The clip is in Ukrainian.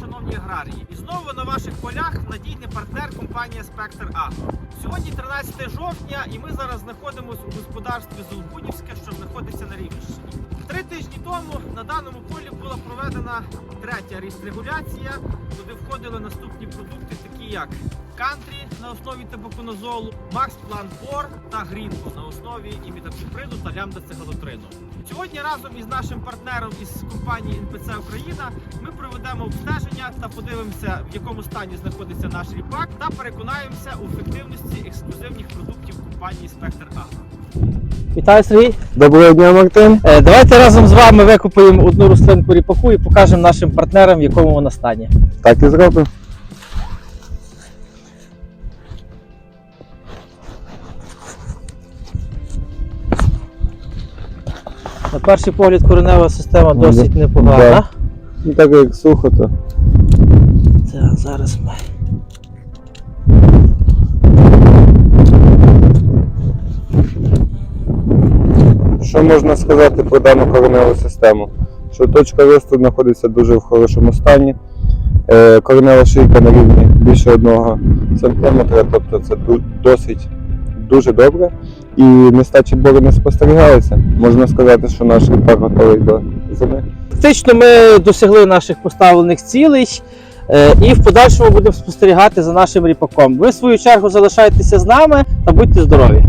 шановні аграрії, і знову на ваших полях надійний партнер компанія Спектр Агро. Сьогодні 13 жовтня, і ми зараз знаходимося у господарстві Золбунівське, що знаходиться на Рівненщині. Тижні тому на даному полі була проведена третя регуляція, куди входили наступні продукти, такі як кантрі на основі табаконозолу, Макс План Пор та Грінко на основі імітациприду та лямдацегалотрину. Сьогодні разом із нашим партнером із компанії НПЦ Україна ми проведемо обстеження та подивимося, в якому стані знаходиться наш ріпак, та переконаємося у ефективності ексклюзивних продуктів компанії Спектр Агро. Вітаю, Сергій. Доброго дня, Мартин. Е, Давайте разом з вами викупаємо одну рослинку ріпаку і покажемо нашим партнерам, в якому вона стані. Так і зробимо. На перший погляд коренева система досить непогана. Ну так як сухо, то Так, зараз ми. Що можна сказати про дану кореневу систему? Що точка росту знаходиться дуже в хорошому стані. Е, Коренева шийка на рівні більше одного сантиметра, тобто це досить дуже добре. І нестачі бору не спостерігається. Можна сказати, що наш ріпак готовий до зими. Фактично ми досягли наших поставлених цілей. е, І в подальшому будемо спостерігати за нашим ріпаком. Ви в свою чергу залишайтеся з нами та будьте здорові!